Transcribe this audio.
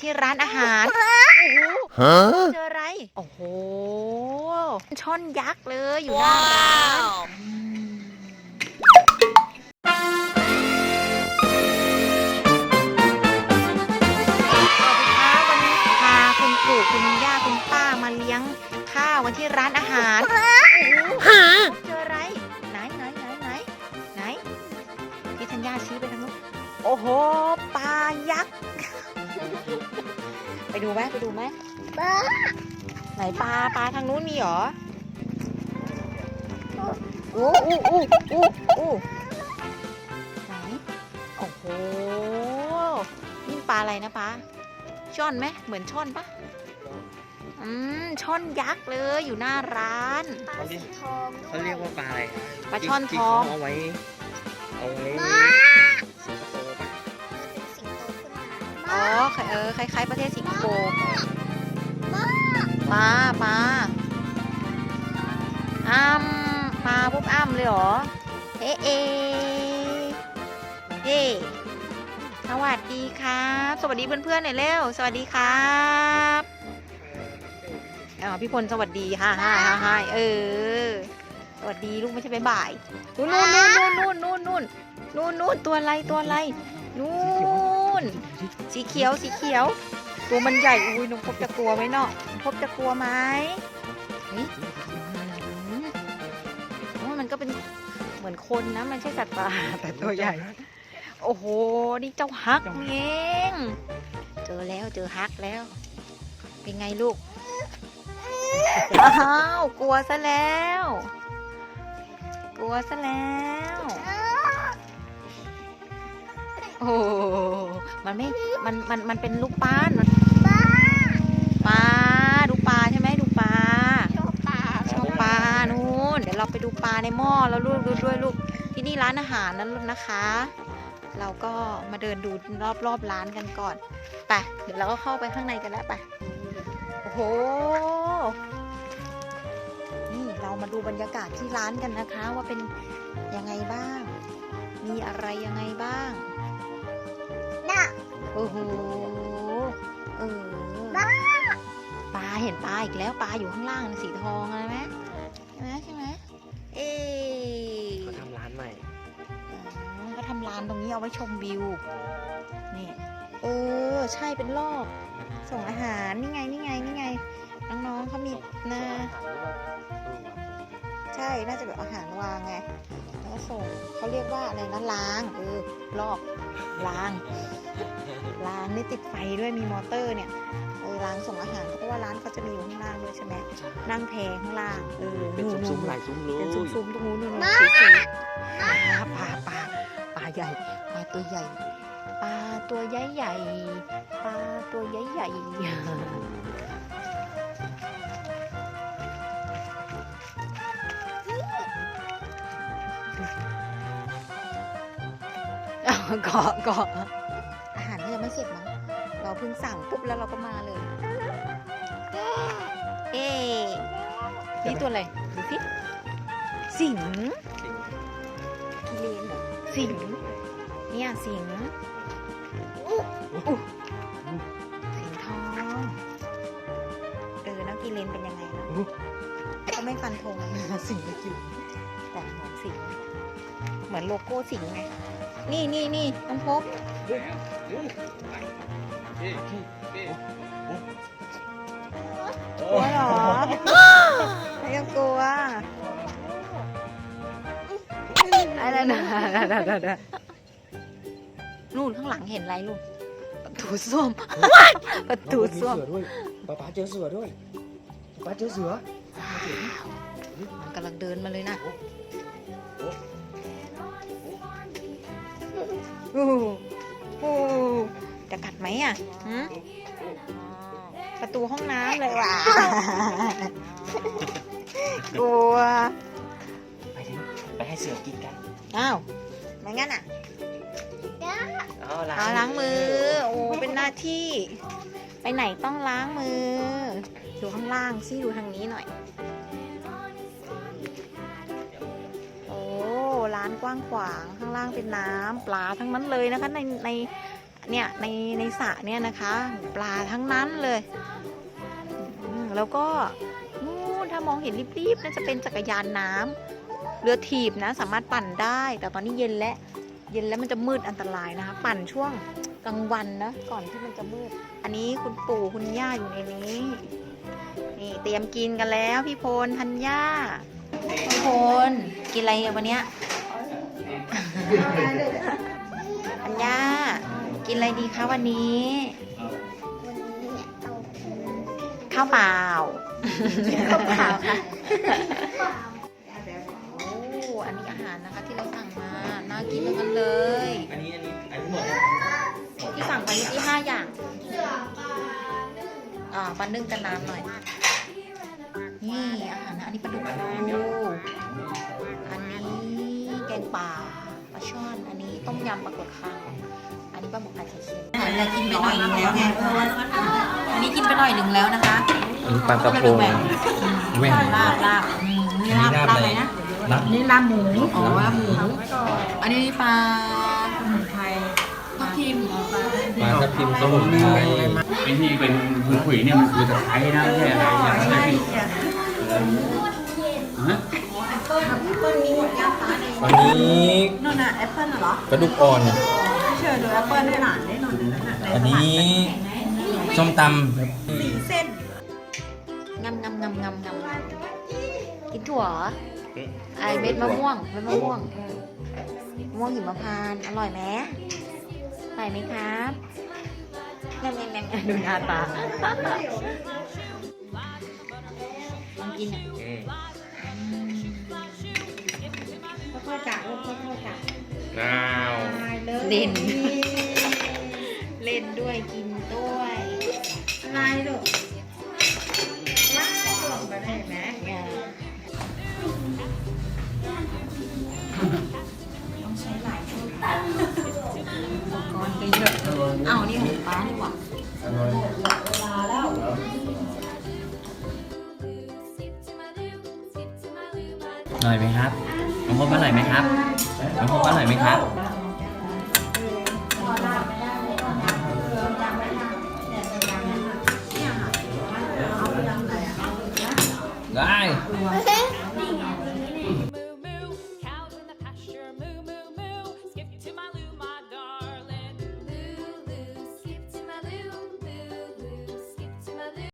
ที่ร้านอาหารโอ้โห Huh? เจออะไร โอ้โห ช่อนยักษ์เลยอยู่หน้าร้านสวัสดีค่ะวันนี้พาคุณปู่คุณย่าคุณป้ามาเลี้ยงข้าวกันที่ร้านอาหารโอ้โหเจออะไร ไหนไหนไหนไหนไหนพี่ธัญญาชี้ไปทางนู้นโอ้โห ปลายักษ์ไป ดูไหมไปดูไหมไหนปลาปลาทางนู้นมีเหรออู้อู้อู้อู้อู้ไหนโอ้โหนี่ปลาอะไรนะปลาช่อนไหมเหมือนช่อนปะอืมช่อนยักษ์เลยอยู่หน้าร้านปลาสีทองเขาเรียกว่าปลาอะไรปลาช่อนทที่องเขาเอาไว้เอาไว้ อ๋อเออคล้ายๆประเทศสิงคโปร์มามาอ้ำมาปุ๊บอ้ำเลยเหรอเอ๊ะเอ๊เฮ้สวัสดีครับ สวัสดีเพื่อนๆหน่อยเร็วสวัสดีครับอ๋อพี่พลสวัสดีฮ่าฮ่าฮ่าฮ่าเออสวัสดีลูกไม่ใช่บ๊ายบายนู่นนู่นนู่นนู่นนู่นนู่นนู่นตัวอะไรตัวอะไรนู่น สีเขียวสีเขียว ตัวมันใหญ่อุ้ยน้องพบจะกลัวไหมเนาะน้องพบจะกลัวไหมเฮ้ยอืมโอ้ยมันก็เป็นเหมือนคนนะมันใช่สัตว์ประหลาดแต่ตัวใหญ่ โอ้โหนี่เจ้าฮักนี่เองเจอแล้วเจอฮักแล้ว เป็นไงลูกอ้าวกลัวซะแล้ว กลัวซะแล้ว โอ้โห มันไม่ มัน มัน มันเป็นลูกป้านมันปลาดูปลาใช่ไหมดูปลา ชอบปลาชอบปลา นู่น เดี๋ยวเราไปดูปลาในหม้อแล้วลูกดูด้วยลูก ที่นี่ร้านอาหารนั้นนะคะ เราก็มาเดินดูรอบรอบๆร้านกันก่อน ไป เดี๋ยวเราก็เข้าไปข้างในกันแล้วไป โอ้โห นี่เรามาดูบรรยากาศที่ร้านกันนะคะ ว่าเป็นยังไงบ้าง มีอะไรยังไงบ้างน่ะโอ้โหเออปลาเห็นปลาอีกแล้วปลาอยู่ข้างล่างสีทองอะไรไหมใช่ไหมใช่ไหมเอ๊ะเขาทำร้านใหม่อ๋อเขาทำร้านตรงนี้เอาไว้ชมวิวนี่เออใช่เป็นรอบส่งอาหารนี่ไงนี่ไงนี่ไงน้องๆเขามีนะใช่น่าจะแบบอาหารวางไงแล้วก็ ส่งเขาเรียกว่าอะไรนะล้างเออลอกล้างล้างนี่ติดไฟด้วยมีมอเตอร์เนี่ยเออล้างส่งอาหารเพราะว่าร้านเขาจะมีอยู่ข้างล่างด้วยใช่ไหมนั่งแพข้างล่างเออเป็นนู่นซุ้มนู่นๆหลายซุ้มเลยเป็นซุ้มๆตรงนู้นนู่นๆสีสีปลาปลาปลาปลาใหญ่ปลาตัวใหญ่ปลาตัวใหญ่ใหญ่ปลาตัวใหญ่ใหญ่ เอาเกาะเกาะอาหารเขายังไม่เสร็จมั้ง เราเพิ่งสั่งปุ๊บแล้วเราก็มาเลย เอ๊ะนี่ตัวอะไร ดูสิ สิงกิเลนเหรอสิง เนี่ยสิงอุ๊สิงทอง เออแล้วกิเลนเป็นยังไงนะก็ไม่ฟันธงสิงกิเลนแต่เหมือนสิง เหมือนโลโก้สิงไง นี่นี่นี่น้องพบกลัวเหรอไม่ต้องกลัวอะไรนะนู่นข้างหลังเห็นอะไรลูกประตูส้วมประตูส้วมเสือด้วยป๊าป๊าเจอเสือด้วยป๊าเจอเสือมันกำลังเดินมาเลยนะ อ้โหโอ้โหจะกัดไหมอะหืมประตูห้องน้ำเลยว่ะ กลัว ไปดิไปให้เสือกินกัน อ้าวไม่งั้นอะเอาเอาล้างมือ โอ้ เป็นหน้าที่ ไปไหนต้องล้างมือ ดูข้างล่างซิดูทางนี้หน่อย ร้านกว้างขวาง ข้างล่างเป็นน้ำปลาทั้งนั้นเลยนะคะ ในในเนี่ยในในสระเนี่ยนะคะ ปลาทั้งนั้นเลย แล้วก็นู่นถ้ามองเห็นรีบๆน่าจะเป็นจักรยานน้ำเรือถีบนะสามารถปั่นได้ แต่ตอนนี้เย็นแล้วเย็นแล้วมันจะมืดอันตรายนะคะ ปั่นช่วงกลางวันนะก่อนที่มันจะมืด อันนี้คุณปู่คุณย่าอยู่ในนี้ นี่เตรียมกินกันแล้วพี่พลธัญญาพี่พลกินอะไรวันเนี้ย ธัญญากินอะไรดีคะวันนี้วันนี้เอาเป็นข้าวเปล่า ข้าวเปล่าค่ะโอ้อันนี้อาหารนะคะที่เราสั่งมา น่ากินทั้งนั้นเลย อันนี้อันนี้อันนี้หมดที่สั่งไปที่ห้าอย่างอ่าปลานึ่งกันน้ำหน่อย นี่อาหารนะอันนี้ปลาดุกฟูอันนี้แกงป่าป ลาช่อน อันนี้ต้มยำปลากดคังอันนี้ปลาหมึกผัดไข่เค็มอันนี้กินไปหน่อยหนึงแล้วไงอันนี้กินไปหน่อยหนึ่งแล้วนะคะอันนี้ปลากระพงแหว่ง ลาบลาบอืมนี่ลาบอันนี้ลาบลาบอะไรอะไรนะลาบนี่ลาบหมูอ๋อลาบหมูอันนี้ปลาสมุนไพรทับทิมปลาทับทิมสมุนไพรไอ้ที่เป็นขุยขุยๆเนี่ยมันคือตะไคร้นะไม่ใช่อะไรอย่างใช่นี้จ้ะฮะ อันนี้นู่นน่ะแอปเปิ้ลเหรอกระดูกอ่อน เชิญดูแอปเปิ้ลให้หลานได้หน่อยอันนี้ส้มตงำงำงำงำงำกินถั่วเหรอไอเม็ดมะม่วงเม็ดมะม่วงเออมะม่วงหิมพานต์อร่อยไหมอร่อยไหมครับแง่แง่แง่แง่ดูหน้าตาลองกินอะำ อืมค่อยๆจับลูกค่อยๆจับน้าวเล่น เล่นด้วยกินด้วยลายลูก อร่อยไหมครับน้องพบอร่อยไหมครับน้องพบอร่อยไหมครับได้